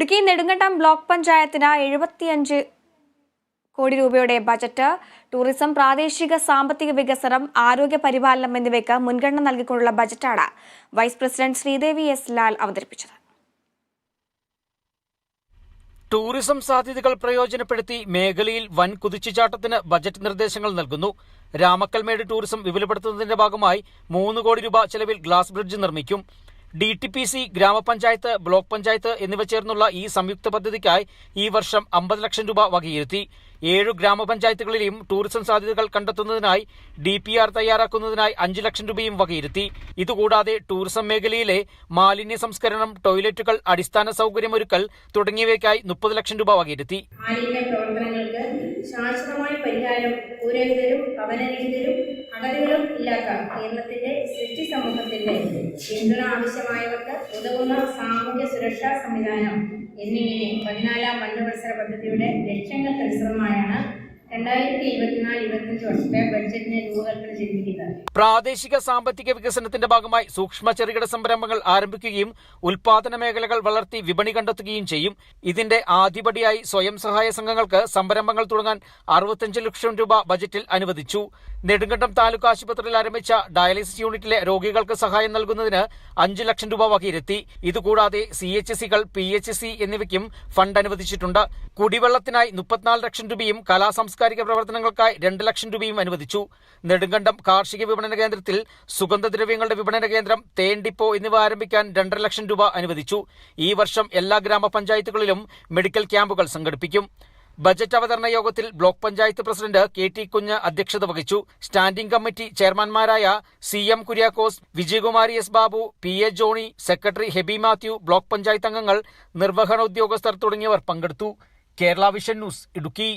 Idukki Nedumkandam block പഞ്ചായത്തിന് എഴുപത്തിയഞ്ച് കോടി രൂപയുടെ ബജറ്റ് ടൂറിസം പ്രാദേശിക സാമ്പത്തിക വികസനം ആരോഗ്യ പരിപാലനം എന്നിവയ്ക്ക് മുൻഗണന നൽകിക്കൊണ്ടുള്ള ബജറ്റാണ് vice president Sreedevi S Lal അവതരിപ്പിച്ചത്. ടൂറിസം സാധ്യതകൾ പ്രയോജനപ്പെടുത്തി മേഖലയിൽ വൻ കുതിച്ചുചാട്ടത്തിന് ബജറ്റ് നിർദ്ദേശങ്ങൾ നൽകുന്നു. രാമക്കൽമേട് ടൂറിസം വിപുലപ്പെടുത്തുന്നതിന്റെ ഭാഗമായി മൂന്ന് കോടി രൂപ ചെലവിൽ ഗ്ലാസ് ബ്രിഡ്ജ് നിർമ്മിക്കും. ഡി ടി പി സി ഗ്രാമപഞ്ചായത്ത് ബ്ലോക്ക് പഞ്ചായത്ത് എന്നിവ ചേർന്നുള്ള ഈ സംയുക്ത പദ്ധതിക്കായി ഈ വർഷം അമ്പത് ലക്ഷം രൂപ വകയിരുത്തി. ഏഴു ഗ്രാമപഞ്ചായത്തുകളിലെയും ടൂറിസം സാധ്യതകൾ കണ്ടെത്തുന്നതിനായി ഡി പി ആർ തയ്യാറാക്കുന്നതിനായി അഞ്ച് ലക്ഷം രൂപയും വകയിരുത്തി. ഇതുകൂടാതെ ടൂറിസം മേഖലയിലെ മാലിന്യ സംസ്കരണം ടോയ്ലറ്റുകൾ അടിസ്ഥാന സൗകര്യമൊരുക്കൽ തുടങ്ങിയവയ്ക്കായി മുപ്പത് ലക്ഷം രൂപ വകയിരുത്തി. ശാശ്വതമായ പരിഹാരം പുരോഹിതരും ഭവനരഹിതരും അകലുകളും ഇല്ലാത്ത കേരളത്തിന്റെ സൃഷ്ടി സമൂഹത്തിന്റെ പിന്തുണ ആവശ്യമായവർക്ക് ഉതകുന്ന സാമൂഹ്യ സുരക്ഷാ സംവിധാനം എന്നിങ്ങനെ പതിനാലാം പഞ്ചവത്സര പദ്ധതിയുടെ ലക്ഷ്യങ്ങൾക്കനുസൃതമായാണ് രണ്ടായിരത്തി ഇരുപത്തിനാല് ഇരുപത്തഞ്ച് വർഷത്തെ പ്രാദേശിക സാമ്പത്തിക വികസനത്തിന്റെ ഭാഗമായി സൂക്ഷ്മ ചെറുകിട സംരംഭങ്ങൾ ആരംഭിക്കുകയും ഉൽപാദന മേഖലകൾ വളർത്തി വിപണി കണ്ടെത്തുകയും ചെയ്യും. ഇതിന്റെ ആദ്യപടിയായി സ്വയം സഹായ സംഘങ്ങൾക്ക് സംരംഭങ്ങൾ തുടങ്ങാൻ അറുപത്തഞ്ച് ലക്ഷം രൂപ ബജറ്റിൽ അനുവദിച്ചു. നെടുങ്കണ്ടം താലൂക്ക് ആശുപത്രിയിൽ ആരംഭിച്ച ഡയാലിസിസ് യൂണിറ്റിലെ രോഗികൾക്ക് സഹായം നൽകുന്നതിന് അഞ്ച് ലക്ഷം രൂപ വകയിരുത്തി. ഇതുകൂടാതെ സി എച്ച് സികൾ പി എച്ച് സി എന്നിവയ്ക്കും ഫണ്ട് അനുവദിച്ചിട്ടുണ്ട്. കുടിവെള്ളത്തിനായി മുപ്പത്തിനാല് ലക്ഷം രൂപയും കലാ സാംസ്കാരിക പ്രവർത്തനങ്ങൾക്കായി രണ്ട് ലക്ഷം രൂപയും അനുവദിച്ചു. നെടുങ്കണ്ടം കാർഷിക വിപണന കേന്ദ്രത്തിൽ സുഗന്ധദ്രവ്യങ്ങളുടെ വിപണന കേന്ദ്രം തേൻ ഡിപ്പോ എന്നിവ ആരംഭിക്കാൻ രണ്ടര ലക്ഷം രൂപ അനുവദിച്ചു. ഈ വർഷം എല്ലാ ഗ്രാമപഞ്ചായത്തുകളിലും മെഡിക്കൽ ക്യാമ്പുകൾ സംഘടിപ്പിക്കും. ബജറ്റ് അവതരണ യോഗത്തിൽ block panchayat president K T Kunju അധ്യക്ഷത വഹിച്ചു. Standing committee ചെയർമാൻമാരായ C M Kuriakose Vijayakumari S Babu P A Johnny secretary Heby Mathew block panchayat അംഗങ്ങൾ നിർവഹണ ഉദ്യോഗസ്ഥർ തുടങ്ങിയവർ പങ്കെടുത്തു. Kerala vision news Idukki.